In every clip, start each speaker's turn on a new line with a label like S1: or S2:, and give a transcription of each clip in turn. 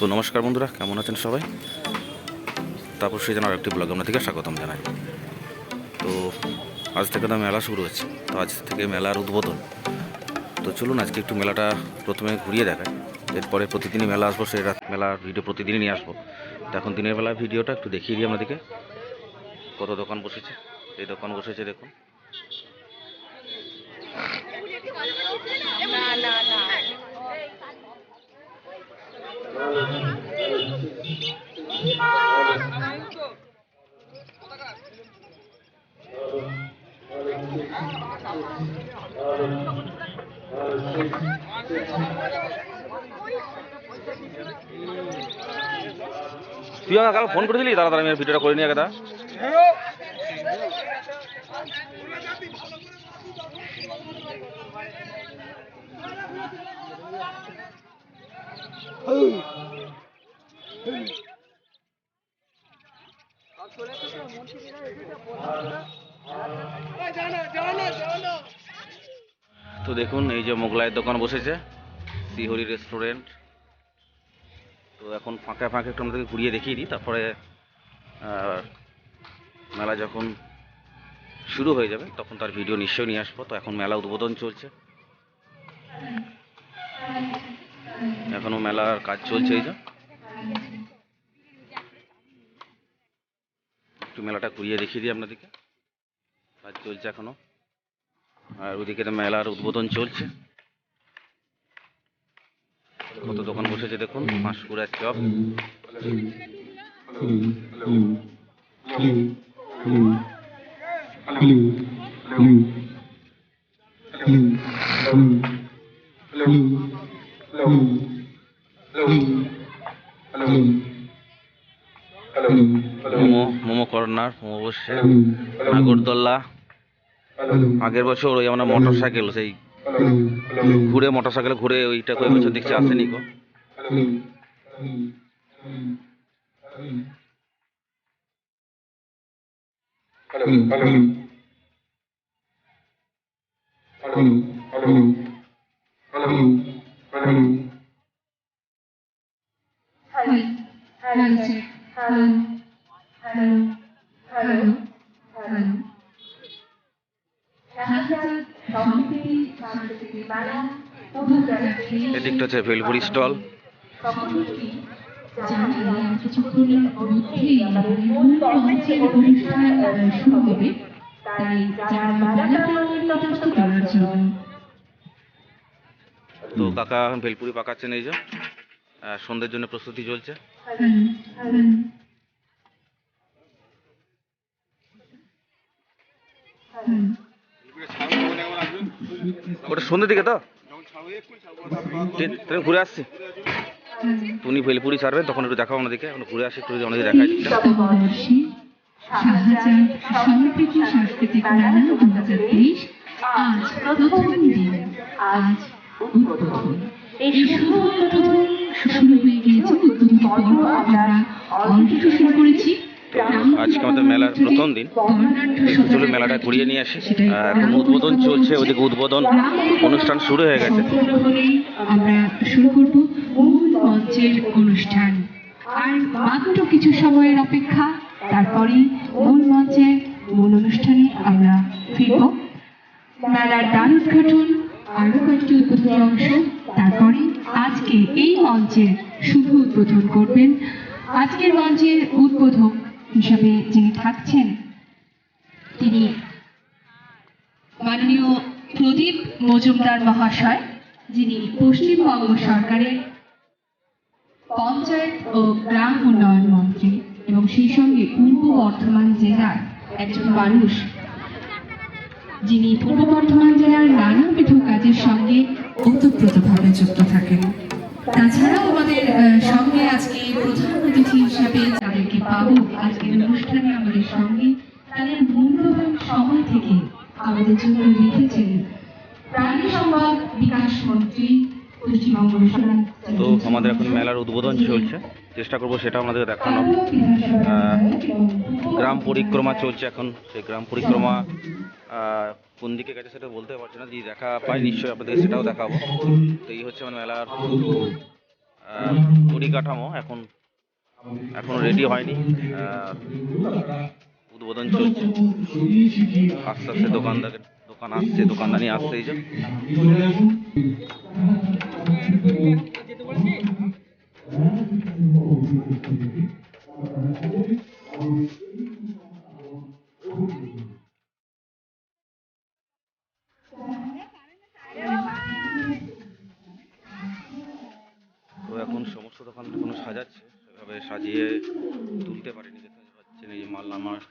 S1: তো নমস্কার বন্ধুরা, কেমন আছেন সবাই? তারপর সেই জন্য আরেকটি ব্লগ থেকে স্বাগতম জানাই। তো আজ থেকে তো মেলা শুরু হচ্ছে, তো আজ থেকে মেলার উদ্বোধন। তো চলুন আজকে একটু মেলাটা প্রথমে ঘুরিয়ে দেখায় এরপরে প্রতিদিনই মেলা আসব, সেই রাত মেলার ভিডিও প্রতিদিনই নিয়ে আসব। তো এখন দিনের বেলা ভিডিওটা একটু দেখিয়ে দিই আপনাদেরকে। কত দোকান বসেছে? এই দোকান বসেছে দেখুন
S2: না না না
S1: তুই আমাকে কাল ফোন করেছিলি? তাড়াতাড়ি আমি ভিডিওটা করে নিয়ে গেদা তো দেখুন, এই যে মোগলাইয়ের দোকান বসেছে, শ্রীহরি রেস্টুরেন্ট তো এখন ফাঁকা ফাঁকা একটু আমাদেরকে ঘুরিয়ে দেখিয়ে দিই, তারপরে মেলা যখন শুরু হয়ে যাবে, তখন তার ভিডিও নিশ্চয়ই নিয়ে আসব। তো এখন মেলা উদ্বোধন চলছে। এখনও মেলার কাজ চলছে এই যে। একটু মেলাটা ঘুরিয়ে দেখিয়ে দিই আপনাদেরকে। কাজ চলছে এখনও। আর ওইদিকে তো মেলার উদ্বোধন চলছে। কত দোকান বসেছে দেখুন পাঁশকুড়ার চপ মোমো মোমো কর্নার মোমো বসছে নাগরদোল্লা আগের বছর ওই আমরা মোটর সাইকেল সেই ঘুরে মোটর সাইকেল ঘুরে ওইটা করে বছর দেখছি আসেনি গো
S2: hello hello hello hello hello Shahzad সম্প্রীতি সাংস্কৃতিক মেলা উপজাতি
S1: এদিকটা হচ্ছে ভেলপুরি স্টল
S2: কিছুক্ষণের মধ্যেই আমাদের মূল মঞ্চের অনুষ্ঠান শুরু হবে। তাই যারা প্রাঙ্গণে করার জন্য
S1: তো কাকা এখন ভেলপুরি পাকাচ্ছেন এই যে। সন্ধ্যের জন্য প্রস্তুতি চলছে। ওটা সন্ধ্যের দিকে তো? ঘুরে আসছি। উনি ভেলপুরি ছাড়বেন তখন একটু দেখাবো ওনাদেরকে। এখন ঘুরে আসি, একটু
S2: শাহজাদ সমৃদ্ধ সাংস্কৃতিক আজ প্রথম দিন। আজ এই
S1: আজকে আমাদের মেলার প্রথম দিন। চলুন মেলাটা ঘুরিয়ে নিয়ে আসি। এখন উদ্বোধন চলছে ওইদিকে উদ্বোধন অনুষ্ঠান শুরু হয়ে গেছে।
S2: আমরা শুরু করব মূল মঞ্চের অনুষ্ঠান। আর মাত্র কিছু সময়ের অপেক্ষা তারপরেই মূল মঞ্চের মূল অনুষ্ঠানে আমরা ফিরব। মেলার দ্বার উদ্ঘাটন আরও কয়েকটি উদ্বোধনী অংশ। তারপরে আজকে এই মঞ্চের শুভ উদ্বোধন করবেন। আজকের মঞ্চের উদ্বোধক হিসাবে যিনি থাকছেন, তিনি মাননীয় প্রদীপ মজুমদার মহাশয়, যিনি পশ্চিমবঙ্গ সরকারের পঞ্চায়েত ও গ্রাম উন্নয়ন মন্ত্রী এবং সেই সঙ্গে পূর্ব বর্ধমান জেলার একজন মানুষ যিনি পূর্ব বর্ধমান জেলার নানাবিধ কাজের সঙ্গে ওতপ্রোতভাবে যুক্ত থাকেন। তাছাড়াও আমাদের সঙ্গে আজকে প্রধান অতিথি হিসাবে যাদেরকে পাবো আজকের অনুষ্ঠানে আমাদের সঙ্গে তাদের মূল্যবান সময় থেকে আমাদের জন্য লিখেছেন প্রাণী সম্পদ বিকাশ মন্ত্রী
S1: তো আমাদের এখন মেলার উদ্বোধন চলছে। চেষ্টা করব সেটা আমাদের দেখানো গ্রাম পরিক্রমা চলছে এখন। সেই গ্রাম পরিক্রমা কোন দিকে গেছে সেটা বলতে পারছি না, যদি দেখা পাই, নিশ্চয়ই আপনাদের সেটাও দেখাবো। তো এই হচ্ছে আমার মেলার পরিকাঠামো, এখন, এখনও রেডি হয়নি। উদ্বোধন চলছে। আস্তে আস্তে দোকানদার, দোকান আসছে দোকানদানি আসছে এই যে। তো এখন সমস্ত দোকান এখনও সাজাচ্ছে সেভাবে সাজিয়ে তুলতে পারেনি। দেখতে পাচ্ছেন এই মাল নামাচ্ছে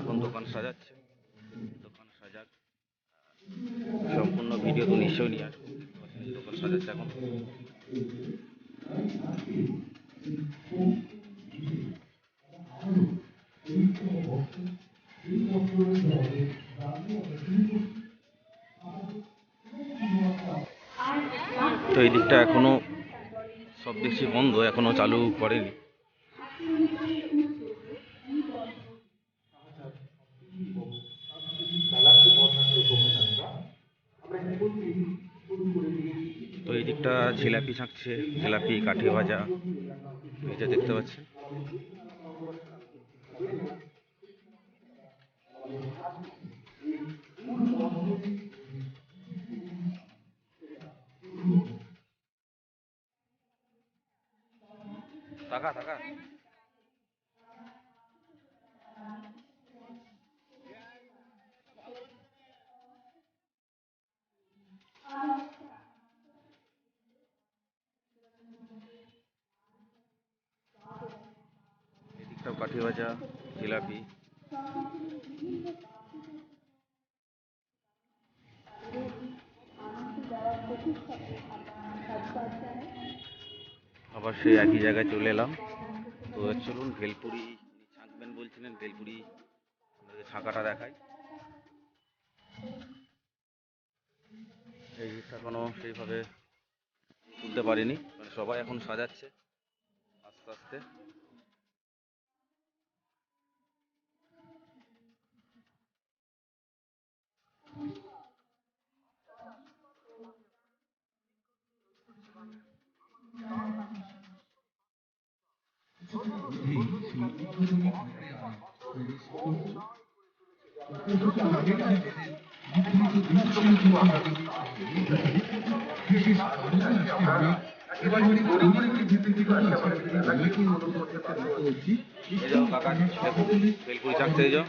S1: এখন দোকান সাজাচ্ছে। দোকান সাজাক। সম্পূর্ণ ভিডিও তো নিশ্চয়ই নিয়ে আসব। দোকান সাজাচ্ছে এখন। তো এই দিকটা এখনও সব দেখছি বন্ধ, এখনও চালু করেনি। দিকটা জিলাপি ছাঁকছে জিলাপি কাঠি ভাজা এটা দেখতে পাচ্ছেন। এদিকটাও কাঠি ভাজা, জিলাপি। আবার সেই একই জায়গায় চলে এলাম। তো চলুন, ভেলপুরি ছাঁকবেন বলছিলেন, ভেলপুরি আপনাদের ছাঁকাটা দেখাই। এই এখনও সেইভাবে তুলতে পারিনি মানে সবাই এখন সাজাচ্ছে আস্তে আস্তে। এই যাও কাকা দেখো ভেলপুরি ছাঁকছে এই যাও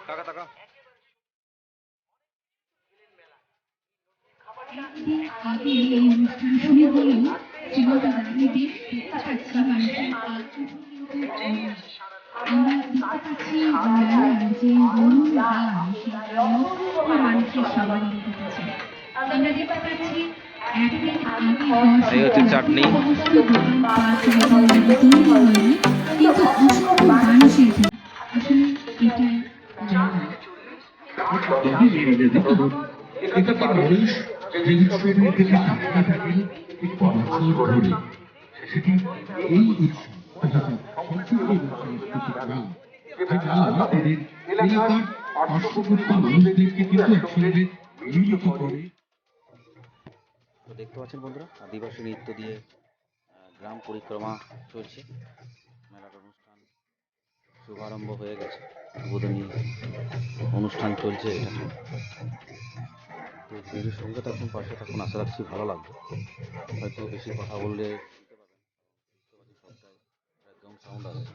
S1: কাকা টাকা
S2: আগে এই অনুষ্ঠান শুরু হলেও শ্রীমন্ত গান্ধী দেখতে পাচ্ছি মানুষের আমরা দেখতে পাচ্ছি যে মূল গান মানুষের সবারই উঠেছে আমরা দেখতে পাচ্ছি
S1: এই হচ্ছে চাটনি।
S2: কিন্তু অসংখ্য মানুষের আসলে এটা জানা
S1: দেখতে পাচ্ছেন বন্ধুরা, আদিবাসী নৃত্য দিয়ে গ্রাম পরিক্রমা চলছে। মেলার অনুষ্ঠান শুভারম্ভ হয়ে গেছে। অনুষ্ঠান চলছে এটা। ভিডিওর সঙ্গে থাকুন, পাশে থাকুন, আশা রাখছি ভালো লাগবে। হয়তো বেশি কথা বললে একদম সাউন্ড আছে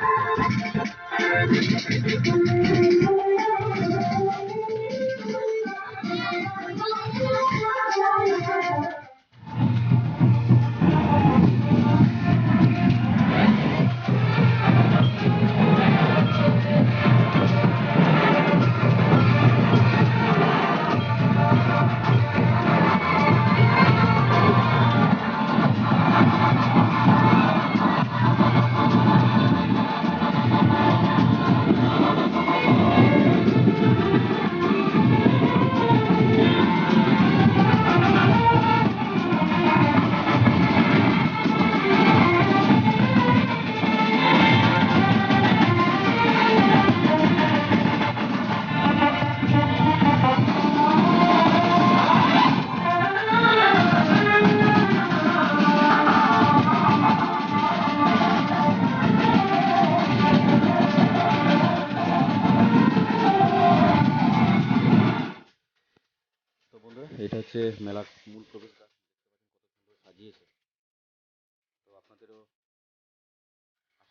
S1: Thank you.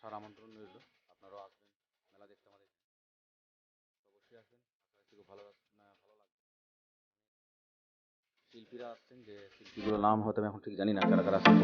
S1: আসার আমন্ত্রণ রইল। আপনারাও আসবেন, মেলা দেখতে আমাদের অবশ্যই আসবেন, আশা ভালো ভালো শিল্পীরা আসছেন যে শিল্পীগুলোর নাম হয়তো আমি এখন ঠিক জানি না, কারা কারা আসছেন।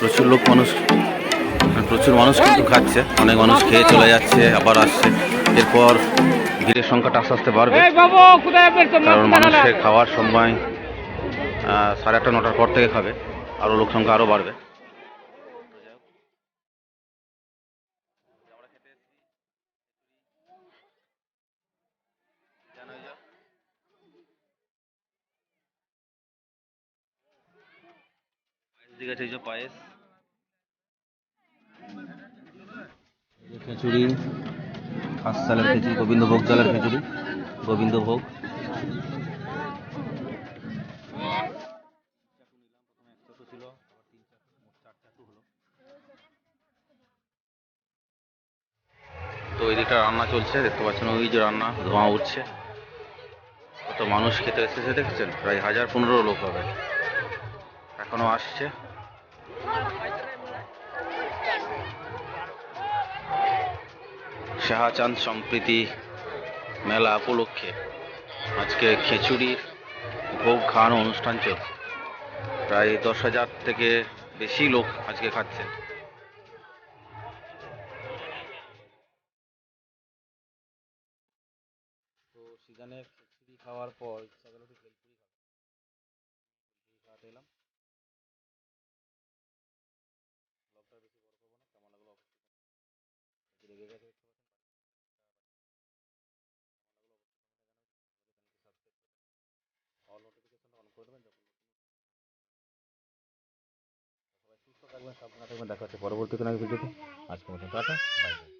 S1: প্রচুর লোক মানুষ প্রচুর মানুষ কিন্তু খাচ্ছে। অনেক মানুষ খেয়ে চলে যাচ্ছে আবার আসছে। এরপর ভিড়ের সংখ্যাটা আস্তে আস্তে বাড়বে। কারণ মানুষের খাওয়ার সময় সাড়ে আটটা নটার পর থেকে খাবে আরও লোক সংখ্যা আরও বাড়বে। ঠিক আছে, এই পায়েস। খাস চালের গোবিন্দভোগ চালের গোবিন্দভোগ। তো এই দিকটা রান্না চলছে, দেখতে পাচ্ছেন ওই যে রান্না, ধোঁয়া উঠছে। কত মানুষ খেতে এসেছে, দেখছেন? প্রায় হাজার পনেরো লোক হবে। এখনও আসছে। শাহচাঁদ সম্প্রীতি মেলা উপলক্ষে আজকে খিচুড়ির ভোগ খাওয়ানো অনুষ্ঠান চলছে। প্রায় দশ হাজার থেকে বেশি লোক আজকে খাচ্ছে। তো সেখানে খিচুড়ি খাওয়ার পর ইচ্ছা গেল একটু ভেলপুরি খাব ভেলপুরি খাওয়াতে এলাম ব্লগটা বেশি বড় করব না কেমন লাগল অবশ্যই comment রেগে গেছে দেখতে পাচ্ছেন অল নোটিফিকেশনটা অন করে দেবেন যখন সবাই সুস্থ থাকবেন সাবধানে থাকবেন দেখা হচ্ছে পরবর্তী কোনো ভিডিওতে আজকের মতো টাটা বাই।